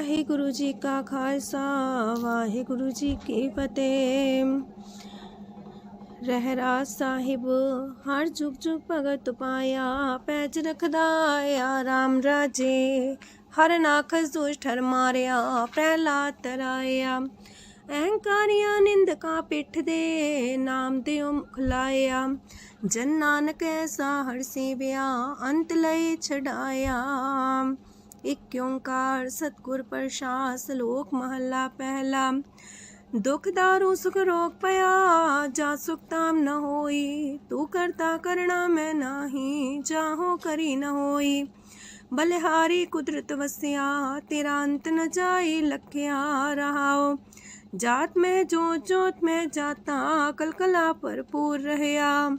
ਵਾਹਿਗੁਰੂ ਜੀ ਕਾ ਖਾਲਸਾ, ਵਾਹਿਗੁਰੂ ਜੀ ਕੀ ਫਤਿਹ। ਰਹਿਰਾਜ ਸਾਹਿਬ, ਹਰ ਜੁਗ ਜੁਗ ਭਗਤ ਪਾਇਆ, ਪੈਜ ਰਖਦਾ ਆ ਰਾਮ ਰਾਜੇ। ਹਰ ਨਾਖਸ ਦੁਸ਼ਟ ਹਰ ਮਾਰਿਆ, ਪ੍ਰਹਿਲਾਦ ਤਰਾਇਆ ਅਹੰਕਾਰੀਆਂ ਨਿੰਦਕਾਂ ਪਿੱਠ ਦੇ ਨਾਮ ਦੇ ਮੁਖ ਲਾਇਆ। ਜਨ ਨਾਨਕ ਐਸਾ ਹਰ ਸੇਵਿਆ, ਅੰਤ ਲਈ ਛਡਾਇਆ। इक्योंकार, सतगुर प्रशास, लोक महला पहला। दुख दारू, सुख रोग पया, जा सुख ताम न होई। तू करता करना मैं नाही जाहो करी न होई। बलिहारी कुदरत वस्या, तेरा अंत न जाई, लख्या रहाओ। जात में जो, जोत में जाता, कलकला पर पूर रहया।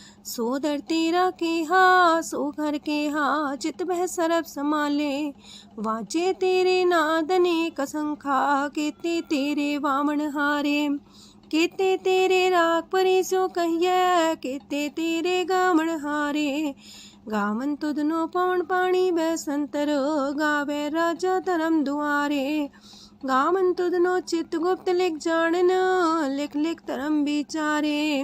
ਪ੍ਰਸਾਦ ਸੋਦਰ ਤੇਰਾ ਕਿਹਾ, ਸੋ ਘਰ ਕਿਹਾ, ਚਿਤ ਬਹਿ ਸਰਬ ਸਮਾਲੇ ਵਾਜੇ ਤੇਰੇ ਨਾਦ ਨੇ ਕਸੰਖਾ ਕੀਤੇ ਤੇਰੇ ਵਾਮਣ ਹਾਰੇ। ਕੀਤੇ ਤੇਰੇ ਰਾਗ ਪਰੀ ਸੋ ਕਹੀਐ, ਕੀਤੇ ਤੇਰੇ ਗਾਵਣ ਹਾਰੇ। ਗਾਵਨ ਤੁਧਨੋ ਪਵਨ ਪਾਣੀ ਬੈ ਸੰਤਰ, ਗਾਵੇ ਰਾਜਾ ਧਰਮ ਦੁਆਰੇ। ਗਾਵਨ ਤੁਧਨੋ ਚਿਤ ਗੁਪਤ ਲਿਖ ਜਾਣਨ, ਲਿਖ ਲਿਖ ਧਰਮ ਵਿਚਾਰੇ।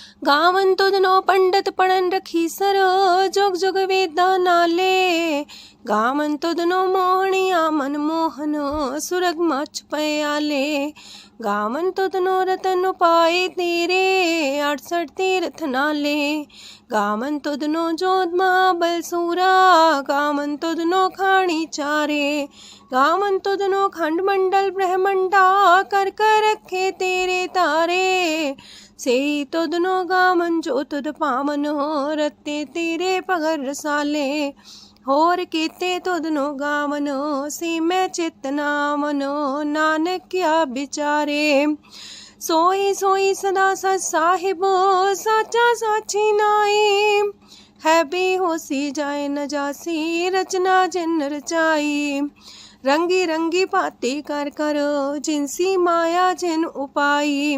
गावन तुदनो पंडित पणन रखी सर, जुग जुग वेदा नाले। गावन तुदनो मोहनिया मन मोहन, सुरग मच पयाले। गावन तुदनो रतन पाए तेरे, अड़सठ तीर्थ नाले। गावन तुदनो जोध महाबल सूरा गावन तुदनो खाणी चारे। गावन तुदनो खंड मंडल ब्रह्मंडा, कर कर रखे तेरे तारे। से ही तो दोनों गामन जो तुद पामन हो, रत्ते तेरे पगर साले। होर कीते तुद तो नो गामनो सी मैं चेतना मनो, नानक क्या बिचारे। सोई सोई सदा सच साहिबो, साचा साची नाई। है भी होसी जाए न जासी, रचना जिन रचाई। रंगी रंगी पाती कर करो, जिनसी माया जिन उपाई।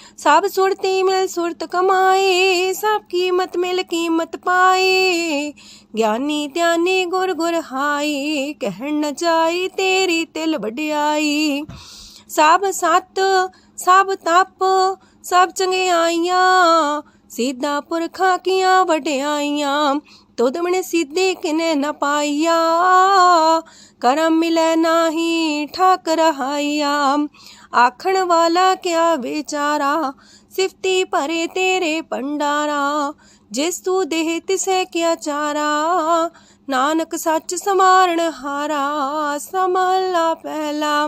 ਰਹਾਓ ਸਭ ਸੁਰਤੀ ਮਿਲ ਸੁਰਤ ਕਮਾਏ, ਸਭ ਕੀਮਤ ਮਿਲ ਕੀਮਤ ਪਾਏ। ਗਿਆਨੀ ਧਿਆਨੀ ਗੁਰ ਗੁਰ ਹਾਈ ਕਹਿਣ ਨ ਜਾਈ ਤੇਰੀ ਤਿਲ ਵਡਿਆਈ। ਸਭ ਸਤ, ਸਭ ਤਪ, ਸਭ ਚੰਗਿਆਈਆਂ, ਸਿੱਧਾ ਪੁਰਖਾਂ ਕੀਆਂ ਵਡਿਆਈਆਂ। तो तुमने सीधे किने न पाइया। करम मिले नाही, ठक रहाइया। आखण वाला क्या बेचारा, सिफती परे तेरे पंडारा। जिस तू देह तिसे क्या चारा, नानक सच समारण हारा। समला पहला,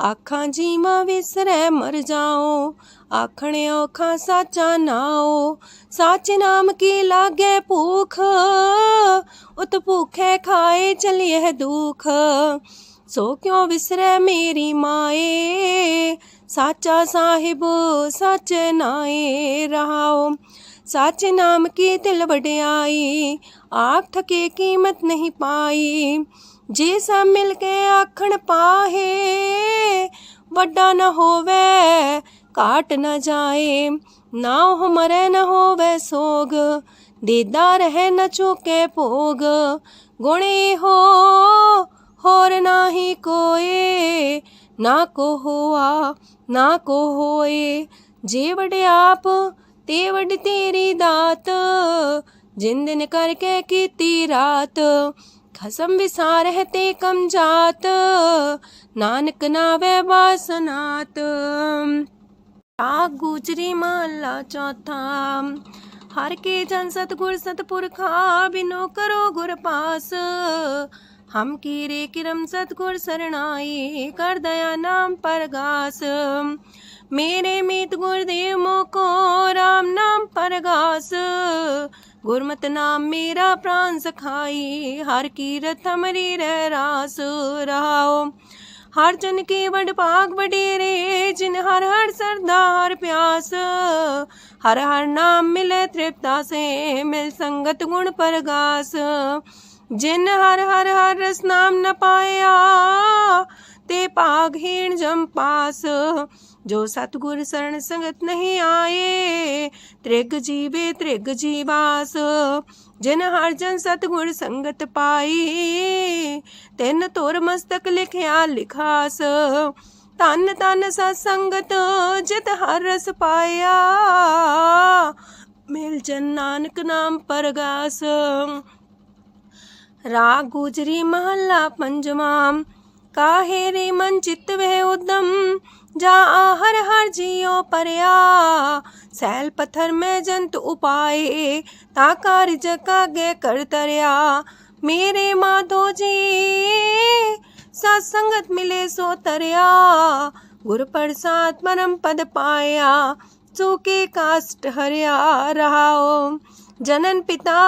आखा जीवा विसर मर जाओ। ਆਖਣ ਔਖਾਂ ਸਾਚਾ ਨਾਓ ਸਾਚ ਨਾਮ ਕੀ ਲਾਗੇ ਭੂਖ? ਉਤ ਭੂਖੇ ਖਾਏ ਚਲਿਏ ਦੁਖ। ਸੋ ਕਿਉ ਵਿਸਰੈ ਮੇਰੀ ਮਾਏ? ਸਾਚਾ ਸਾਹਿਬ, ਸਚ ਨਾਏ ਰਹਾਓ। ਸੱਚ ਨਾਮ ਕੀ ਤਿਲ ਵਡਿਆਈ? ਆਖ ਥਕੇ ਕੀਮਤ ਨਹੀਂ ਪਾਈ। ਜੇ ਸਭ ਮਿਲ ਕੇ ਆਖਣ ਪਾਹੇ, ਵੱਡਾ ਨਾ ਹੋਵੇ काट न जाए। ना हो न हो वह सोग। देदार है, न चूके भोग गुणे हो, होर ना ही कोए। ना को होआ, ना को होए। जे वडे आप ते वड तेरी दात। जिंदन करके कीती रात। खसम विसार है ते कम जात। नानक नावे बासनात आ गुजरी माला चौथा। हर के जन सतगुर सतपुरखा बिनो करो गुर पास। हम कीरे किरम सतगुर शरणाई कर दया नाम पर गास। मेरे मित गुरुदेव मोको राम नाम पर गास। गुरमत नाम मेरा प्राण सखाई, हर कीरत हमारी रह रास। रहाओ। हर चन के बड़ पाक बडेरे जिन हर हर सरदार प्यास। हर हर नाम मिले तृप्ता से, मिल संगत गुण परगास। जिन हर हर हर रस नाम न पाया, ते पाघीण जम पास। ਜੋ ਸਤਗੁਰ ਸਰਣ ਸੰਗਤ ਨਹੀਂ ਆਏ, ਤ੍ਰਿਗ ਜੀਵੇ ਤ੍ਰਿਗ ਜੀਵਾਸ, ਜਿਨ ਹਰ ਜਨ ਸਤਗੁਰ ਸੰਗਤ ਪਾਈ, ਤਿੰਨ ਤੁਰ ਮਸਤਕ ਲਿਖਿਆ ਲਿਖਾਸ ਤਨ ਤਨ ਸਤ ਸੰਗਤ ਜਿਤ ਹਰ ਰਸ ਪਾਇਆ, ਮਿਲ ਜਨ ਨਾਨਕ ਨਾਮ ਪਰਗਾਸ। ਰਾਗ ਗੁਜਰੀ ਮਹੱਲਾ ਪੰਜਵਾਂ, ਕਾਹੇ ਰੇ ਮਨ ਚਿਤ ਵੇ ਉਦਮ जा हर हर जियो परया। सैल पत्थर में जंत उपाय ताकार जका गे कर तरया। मेरे माधो जी, सत्संगत मिले सो तरया। गुर प्रसाद परम पद पाया, चूके काष्ट हरिया रहा जनन पिता,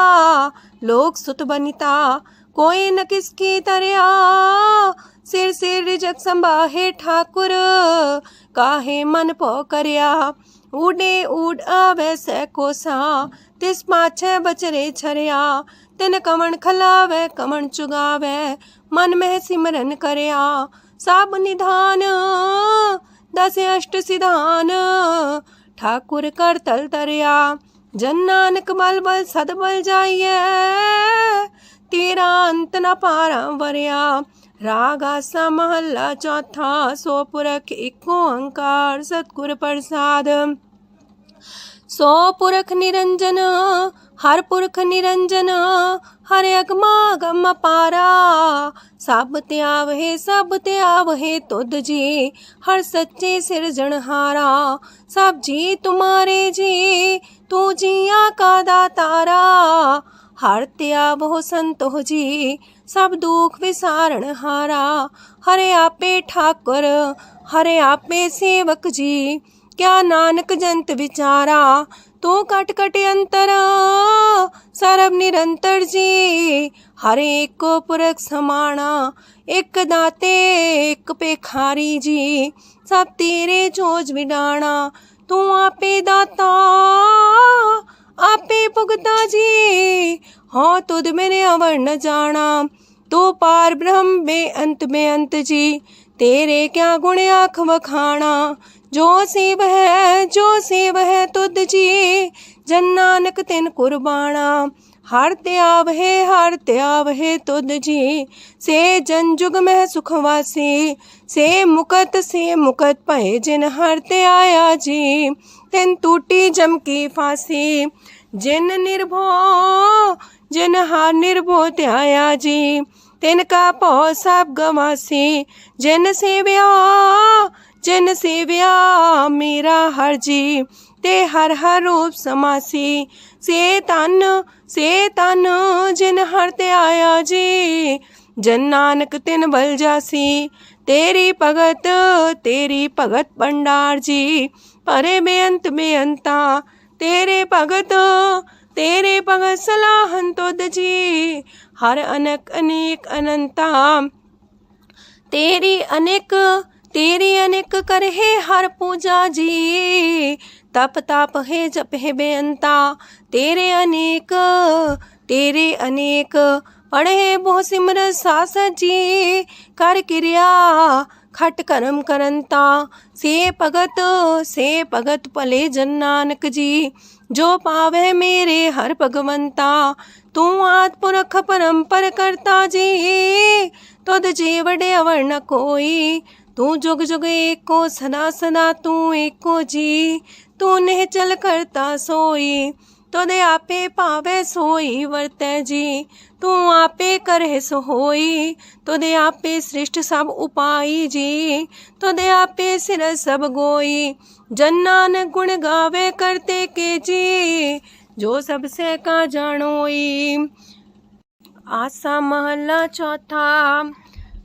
लोक सुत बनिता। कोई न किसकी तरिया सिर सिर जग संभाहे ठाकुर, काहे मन पो करया उडे उड आवे सै कोसा तिस पाछे बचरे छरया। तिन कमण खलावे, कमण चुगावे, मन में सिमरन करया। सब निधान, दस अष्ट सिधान, ठाकुर कर तल तरया। जन नानक बल बल सदबल जाइए। तेरा अंत न पारा वरिया। रागा सा महल्ला चौथा, सोपुरख एक ओंकार सतगुर प्रसाद। सो पुरख निरंजन, हर पुरख निरंजन, हर अगमा गम पारा सब त्याव है सब त्याव है तुद जी, हर सच्चे सिर जनहारा सब जी तुम्हारे जी, तू जिया का तारा हर त्या त्याबो संतोह जी, सब दुख विसारण हारा। हरे आपे ठाकुर, हरे आपे सेवक जी, क्या नानक जंत विचारा तो कट कट अंतर। सर्व निरंतर जी, हरे एक पुरख समाणा, एक दाते, एक पे जी, सब तेरे जोज विडाणा, तू आपे दाता। आपे भुगता जी। हाँ तुद मेरे अवर न जाना। तो पार ब्रह्म में अंत में अंत जी। तेरे क्या गुण आख वखाना? जो सेव है, जो सेव है तुद जी। जन नानक तिन कुर्बाना। हर त्याव है, हर त्याव है तुद जी। से जन जुग में सुखवासी से मुकत से मुकत पहे जिन हर ते जी। तिन टूटी जमकी फांसी। जिन निर्भो, जिन हा निर्भो त्याया जी, तिनका पौ सब गवासी। जिन सेव्या जिन सेव्या मेरा हर जी, ते हर हर रूप समासी। से तन से तन जिन हर त्याया जी, जन नानक तिन बल जासी। तेरी भगत तेरी भगत भंडार जी परे में अंत में अंता, तेरे भगत तेरे भगत सलाहन तो जी। हर अनक अनेक अनंता, तेरी अनेक तेरी अनेक कर है हर पूजा जी। तप ताप है, जप हे बेअंता, तेरे अनेक तेरे अनेक। पढ़े बहु सिमर सास जी, कर क्रिया खट करम करंता। से भगत से भगत पले जन नानक जी। जो पावे मेरे हर भगवंता। तू आद पुरख परंपर करता जी। तुद जी वडे अवर न कोई। तू जुग जुग एको सदा सदा तू एको जी। तू ने चल करता सोई। तुदे आपे पावे सोई वरते जी तू आपे करे सो होई तुदे आपे सृष्ट सब उपाई जी तुदे आपे सिर सब गोई जन्नान गुण गावे करते के जी जो सबसे का जानोई आसा महला चौथा तू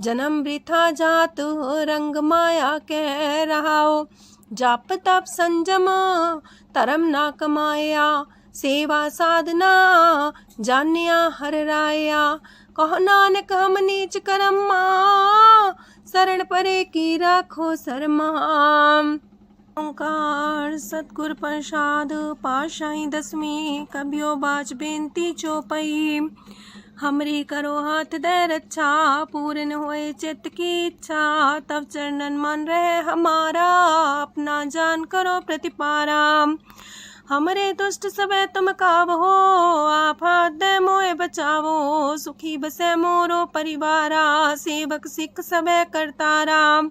जन्म वृथा जात रंग माया कह रहा हो जाप तप संजम, तरम ना कमाया। सेवा साधना, जानिया हर राया। कहो नानक, हम नीच करम शरण परे की राखो शर्मा। ओंकार, सतगुर प्रसाद, पाशाही दसवीं कबियो बाज बेनती चौपई। हमरी करो हाथ दे रक्षा पूर्ण होए चित्त की इच्छा। तब चरणन मन रहे हमारा, अपना जान करो प्रतिपारा। हमरे दुष्ट सबे तुम हो आप हाथ दे मोए बचावो। सुखी बसे मोरो परिवारा, सेवक सिख सबे करतारा।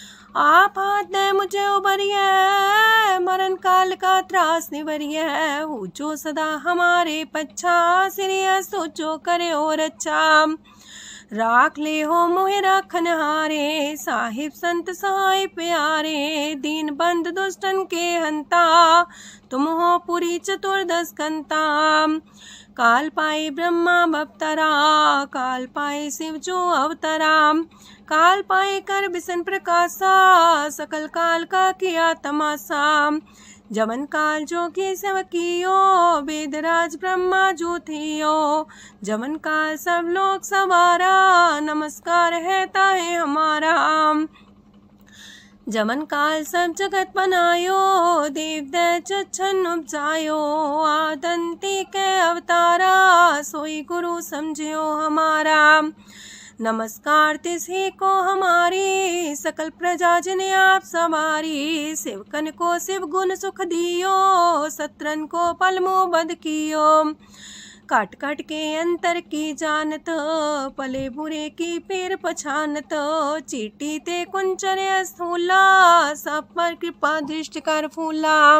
आप हाथ दे मुझे उबरिए मरण काल का त्रास निवरिए। जो सदा हमारे पच्छा, सिरिया सोचो करे और अच्छा। राख ले हो मोहे राखन हारे साहिब संत सहाय प्यारे। दीन बंद दुष्टन के हंता, तुम हो पुरी चतुर्दश कंता। काल पाए ब्रह्मा बवतरा काल पाए शिव जो अवतरा। काल पाए कर बिसन प्रकाशा, सकल काल का किया तमाशा। जमन काल जो की सवकियो वेदराज ब्रह्मा जो थियो। जमन काल सब लोग सवारा, नमस्कार है ताहे हमारा। जमन काल सब जगत बनायो देव दच्छन उपजायो। आदंती के अवतारा, सोई गुरु समझियो हमारा। नमस्कार, तिसे को हमारी, सकल प्रजा जिने आप सवारी, शिवकन को शिव गुण सुख दियो, सत्रन को पलमो बद कियो। काट काट के अंतर की जानत, पले बुरे की पेर पछानत, चीटी ते कुंचर स्थूला, सब पर कृपा दृष्टि कर फूला।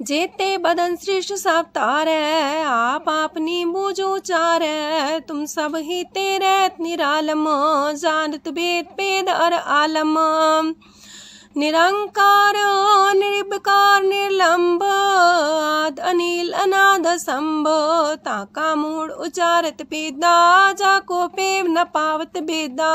जेते बदन श्रेष्ठ सब तार है आप अपनी बूझो चार, तुम सब ही तेरे निरालम, जानत वेद पेद और आलम। निरंकार, निर्विकार, निर्लंब, आद अनिल, अनाद संभ ताका मूड उचारत पेदा जाको पेव न पावत बेदा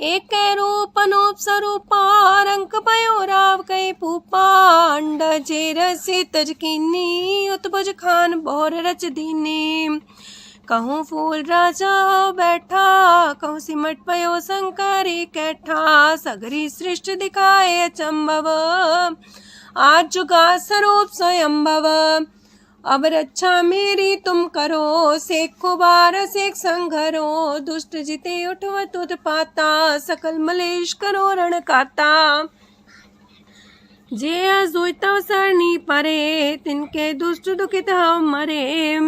एक रूप स्वरूपा रंक पयो राव कई पूपा अंड जे रसी तजकीनी उत्बुज खान बोर रच दीनी कहूँ फूल राजा बैठा, कहूँ सिमट पयो शंकरी कैठा, सगरी सृष्टि दिखाए अचंभव आज जुगा स्वरूप स्वयंभव। अब रक्षा मेरी तुम करो, सेखो बार सेख संघरो, दुष्ट जिते उठव तुद पाता, सकल मलेश करो रण काता। जे अजुतव सरनी परे, तिनके दुष्ट दुखित हम मरे।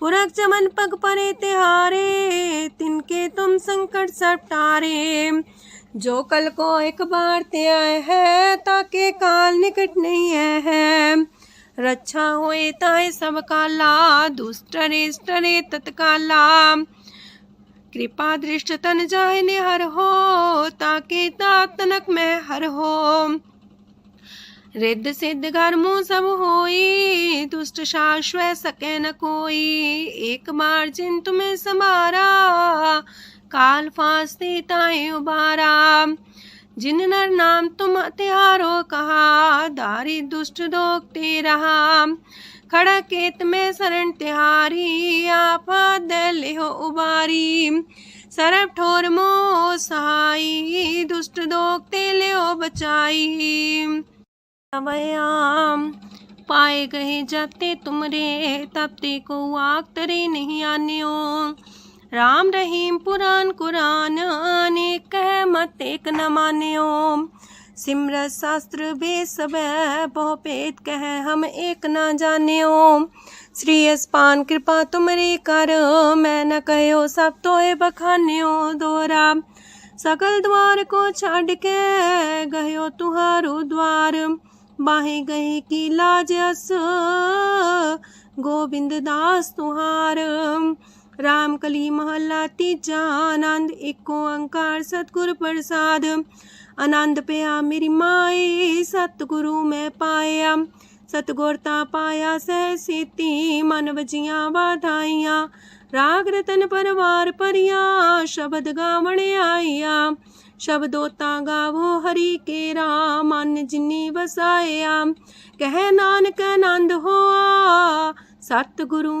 पुरख चमन पग परे तिहारे तिनके तुम संकट सब टारे। जो कल को एक बार ते आए है, ताके काल निकट नहीं है। रक्षा होए ताए सब काला दुष्ट रेष्ट रे तत्काला। कृपा दृष्ट तन जाए निहर हो, ताके तनक में हर हो। रिद्ध सिद्ध गर्मो सब होई, दुष्ट शाश्वत सके न कोई। एक बार जिन तुम्हें समारा काल फांसते ताए उबारा। जिन नर नाम तुम त्यारो कहा दारी दुष्ट दोगते रहा। खड़ा केत में शरण तिहारी आप दले हो उबारी। सरब ठोर मो सहाई दुष्ट दोगते ले हो बचाई। अवयाम पाए गए जबते तुमरे तब ते को आग तरे नहीं आने राम रहीम पुराण कुरान, अनेक कह मत एक न मान्यो सिमरत शास्त्र बेस सब बहु पेद कह हम एक न जान्यो श्री अस्पान कृपा तुमरे कर, मैं न कहो सब तो बखान्यो दोरा। सकल द्वार को छाड़ के गयो तुहारो द्वार। बाहे गए की लाज अस, गोविंद दास तुहार। राम कली महल्ला तीजा आनंद एक ओंकार सतगुरु प्रसाद आनंद पया मेरी माए सतगुरु मैं पाया सतगुरता पाया सह सीती मन बजिया वाधाइया राग रतन परवार परिया शब्द गावण आइया शब्दोता गावो हरि के राम मन जिन्नी वसाया कह नानक आनंद होआ सतगुरु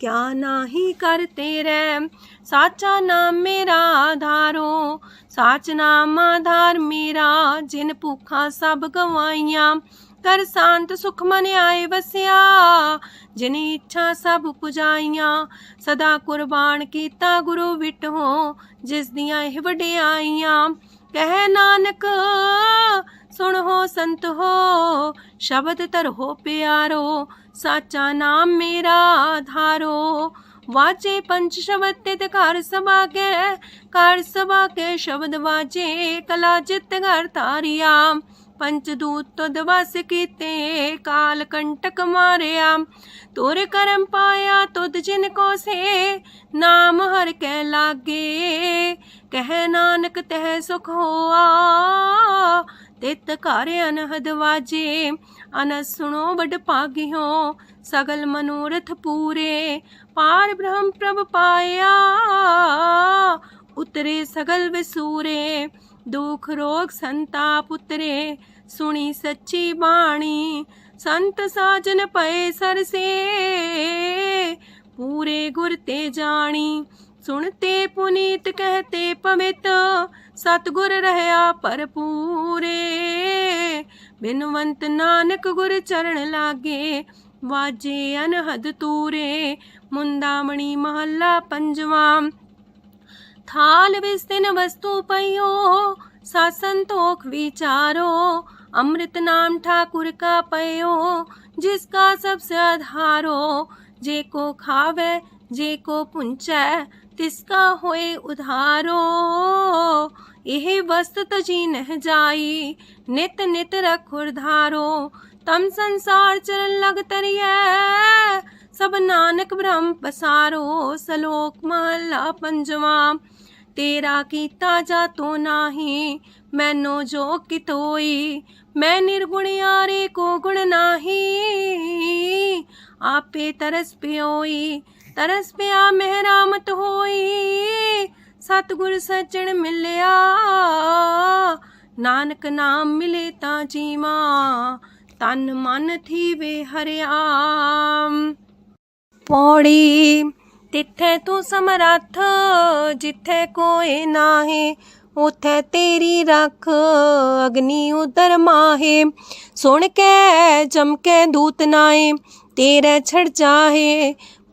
ਕਿਆ ਨਾਹੀ ਕਰ ਤੇਰੇ? ਸਾਚਾ ਨਾਮ ਮੇਰਾ ਆਧਾਰੋ ਸਾਚ ਨਾਮ ਆਧਾਰ ਮੇਰਾ, ਜਿਨ ਭੁੱਖਾਂ ਸਭ ਗਵਾਈਆਂ। ਕਰ ਸ਼ਾਂਤ ਸੁਖ ਮਨ ਆਏ ਵਸਿਆ, ਜਿਨ ਇੱਛਾ ਸਭ ਪੁਜਾਈਆਂ। ਸਦਾ ਕੁਰਬਾਨ ਕੀਤਾ ਗੁਰੂ ਵਿਟੋ ਜਿਸ ਦੀਆਂ ਇਹ ਵਡਿਆਈਆਂ। ਕਹਿ ਨਾਨਕ ਸੁਣ ਹੋ ਸੰਤ ਹੋ ਸ਼ਬਦ ਤਰ ਹੋ ਪਿਆਰੋ ਸਾਚਾ ਨਾਮ ਮੇਰਾ ਆਧਾਰੋ ਵਾਜੇ ਪੰਚ ਸ਼ਬਦ ਤੇ ਘਰ ਸਭਾ ਕੇ ਘਰ ਸਭਾ ਕੇ ਸ਼ਬਦ ਵਾਜੇ ਕਲਾ ਜਿਤ ਘਰ ਤਾਰਿਆ ਪੰਚ ਦੂਤ ਤੁਧ ਵਸ ਕੀਤੇ ਕਾਲ ਕੰਟਕ ਮਾਰਿਆ ਤੋਰ ਕਰਮ ਪਾਇਆ ਤੁਧ ਜਿਨ ਕੋ ਸੇ ਨਾਮ ਹਰ ਕੈ ਲਾਗੇ ਕਹਿ ਨਾਨਕ ਤਹਿ ਸੁਖ ਹੋਆ ਤਿਤ ਘਰ ਅਨਹਦ ਵਾਜੇ ਅਨਸ ਸੁਣੋ ਵਡ ਭਾਗਿਓ ਸਗਲ ਮਨੋਰਥ ਪੂਰੇ ਪਾਰ ਬ੍ਰਹਮ ਪ੍ਰਭ ਪਾਇਆ ਉਤਰੇ ਸਗਲ ਵਿਸੂਰੇ ਦੁਖ ਰੋਗ ਸੰਤਾਪ ਉਤਰੇ, ਸੁਣੀ ਸੱਚੀ ਬਾਣੀ, ਸੰਤ ਸਾਜਨ ਪਏ ਸਰਸੇ। ਪੂਰੇ ਗੁਰ ਤੇ ਜਾਣੀ, ਸੁਣਤੇ ਪੁਨੀਤ ਕਹਤੇ ਪਵਿੱਤ, ਸਤਗੁਰ ਰਹਾ ਭਰਪੂਰੇ। ਬਿਨਵੰਤ ਨਾਨਕ ਗੁਰ ਚਰਨ ਲਾਗੇ, ਵਾਜੇ ਅਨਹਦ ਤੂਰੇ, ਮੁੰਦਾਮਣੀ ਮਹੱਲਾ ਪੰਜਵਾਂ। थाल विस्तीर्ण वस्तु पयो सा संतोख विचारो। अमृत नाम ठाकुर का पयो जिसका सबसे आधारो। जे को खावे, जे को पुंचै तिसका होए उधारो। यह वस्त तजी नह जाई, नित नित रखुर तम संसार चरण लग तरिए सब नानक ब्रह्म पसारो सलोक महला पंजवा ਤੇਰਾ ਕੀਤਾ ਜਾ ਤੋ ਨਾਹੀ ਮੈਨੋ ਜੋ ਕਿਤੋਈ ਮੈਂ ਨਿਰਗੁਣ ਯਾਰੇ ਕੋ ਗੁਣ ਨਾਹੀ ਆਪੇ ਤਰਸ ਪਿਓਈ ਤਰਸ ਪਿਆ ਮਹਿਰਾਮਤ ਹੋਈ ਸਤਗੁਰ ਸੱਜਣ ਮਿਲਿਆ ਨਾਨਕ ਨਾਮ ਮਿਲੇ ਤਾਂ ਜੀਵਾ ਤਨ ਮਨ ਥੀਵੇ ਹਰਿਆਮ ਪੌੜੀ ਤਿੱਥੇ ਤੂੰ ਸਮਰੱਥ ਜਿੱਥੇ ਕੋਈ ਨਾਹੀ ਉਥੇ ਤੇਰੀ ਰੱਖ ਅਗਨੀ ਉਦਰ ਮਾਹੇ ਸੁਣ ਕੇ ਜਮਕੇ ਦੂਤ ਨਾਏ ਤੇਰੇ ਛੜ ਜਾਹੇ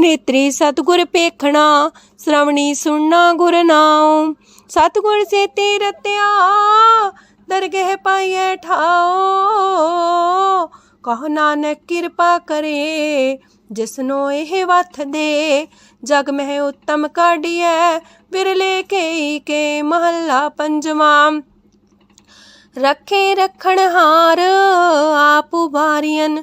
नेत्री सतगुर पेखना श्रवणी सुनना गुर नाम सतगुर से तीरत्या दरगह पाइए ठाओ कहो नानक कृपा करे जिसनो यह वथ दे जग में उत्तम काढ़िए बिरले के के महला पंजवा रखे रखण हार आप उबारियन